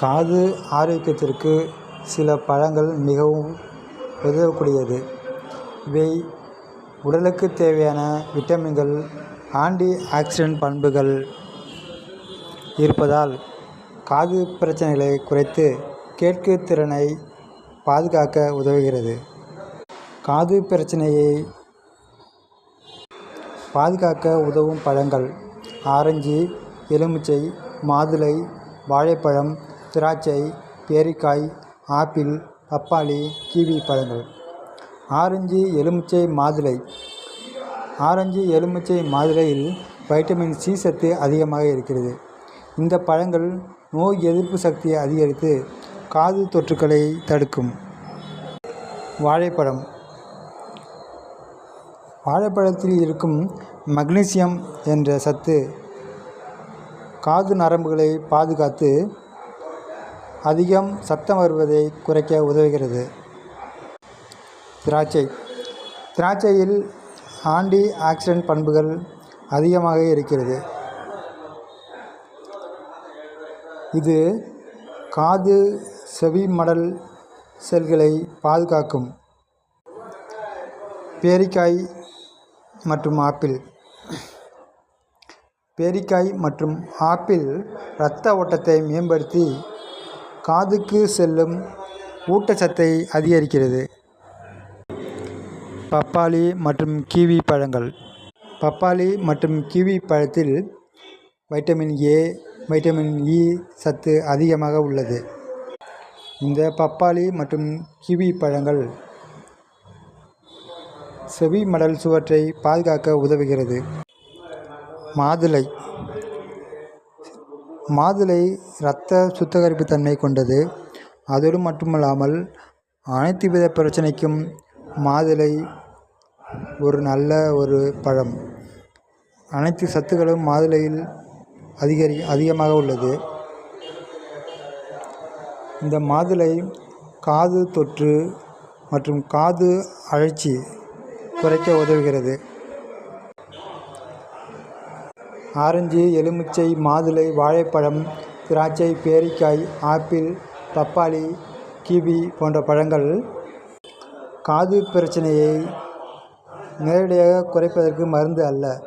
காது ஆரோக்கியத்திற்கு சில பழங்கள் மிகவும் உதவக்கூடியது. இவை உடலுக்கு தேவையான விட்டமின்கள் ஆன்டி ஆக்சிடென்ட் பண்புகள் இருப்பதால் காது பிரச்சனைகளை குறைத்து கேட்கு திறனை பாதுகாக்க உதவுகிறது. காது பிரச்சனையை பாதுகாக்க உதவும் பழங்கள் ஆரஞ்சு எலுமிச்சை மாதுளை வாழைப்பழம் திராட்சை பேரிக்காய் ஆப்பிள் பப்பாளி கிவி பழங்கள். ஆரஞ்சு எலுமிச்சை மாதுளை ஆரஞ்சு எலுமிச்சை மாதுளையில் வைட்டமின் சி சத்து அதிகமாக இருக்கிறது. இந்த பழங்கள் நோய் எதிர்ப்பு சக்தியை அதிகரித்து காது தொற்றுக்களை தடுக்கும். வாழைப்பழம் வாழைப்பழத்தில் இருக்கும் மக்னீசியம் என்ற சத்து காது நரம்புகளை பாதுகாத்து அதிகம் சத்தம் வருவதை குறைக்க உதவுகிறது. திராட்சை திராட்சையில் ஆன்டி ஆக்சிடென்ட் பண்புகள் அதிகமாக இருக்கிறது. இது காது செவிமடல் செல்களை பாதுகாக்கும். பேரிக்காய் மற்றும் ஆப்பிள் பேரிக்காய் மற்றும் ஆப்பிள் இரத்த ஓட்டத்தை மேம்படுத்தி காதுக்கு செல்லும் ஊட்டச்சத்தை அதிகரிக்கிறது. பப்பாளி மற்றும் கிவி பழங்கள் பப்பாளி மற்றும் கிவி பழத்தில் வைட்டமின் ஏ வைட்டமின் இ சத்து அதிகமாக உள்ளது. இந்த பப்பாளி மற்றும் கிவி பழங்கள் செவி மடல் சுவற்றை பாதுகாக்க உதவுகிறது. மாதுளை மாதுளை இரத்த சுத்திகரிப்பு தன்மை கொண்டது. அதோடு மட்டுமல்லாமல் அனைத்து வித பிரச்சனைக்கும் மாதுளை ஒரு நல்ல ஒரு பழம். அனைத்து சத்துக்களும் மாதுளையில் அதிகரி அதிகமாக உள்ளது. இந்த மாதுளை காது தொற்று மற்றும் காது அழற்சி குறைக்க உதவுகிறது. ஆரஞ்சு எலுமிச்சை மாதுளை வாழைப்பழம் திராட்சை பேரிக்காய் ஆப்பிள் பப்பாளி கிவி போன்ற பழங்கள் காது பிரச்சனையை நேரடியாக குறைப்பதற்கு மருந்து அல்ல.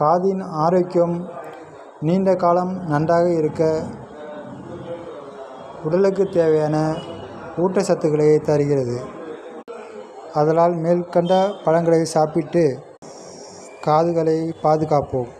காதின் ஆரோக்கியம் நீண்ட காலம் நன்றாக இருக்க உடலுக்கு தேவையான ஊட்டச்சத்துக்களை தருகிறது. அதனால் மேற்கண்ட பழங்களை சாப்பிட்டு காதுகளை பாதுகாப்போம்.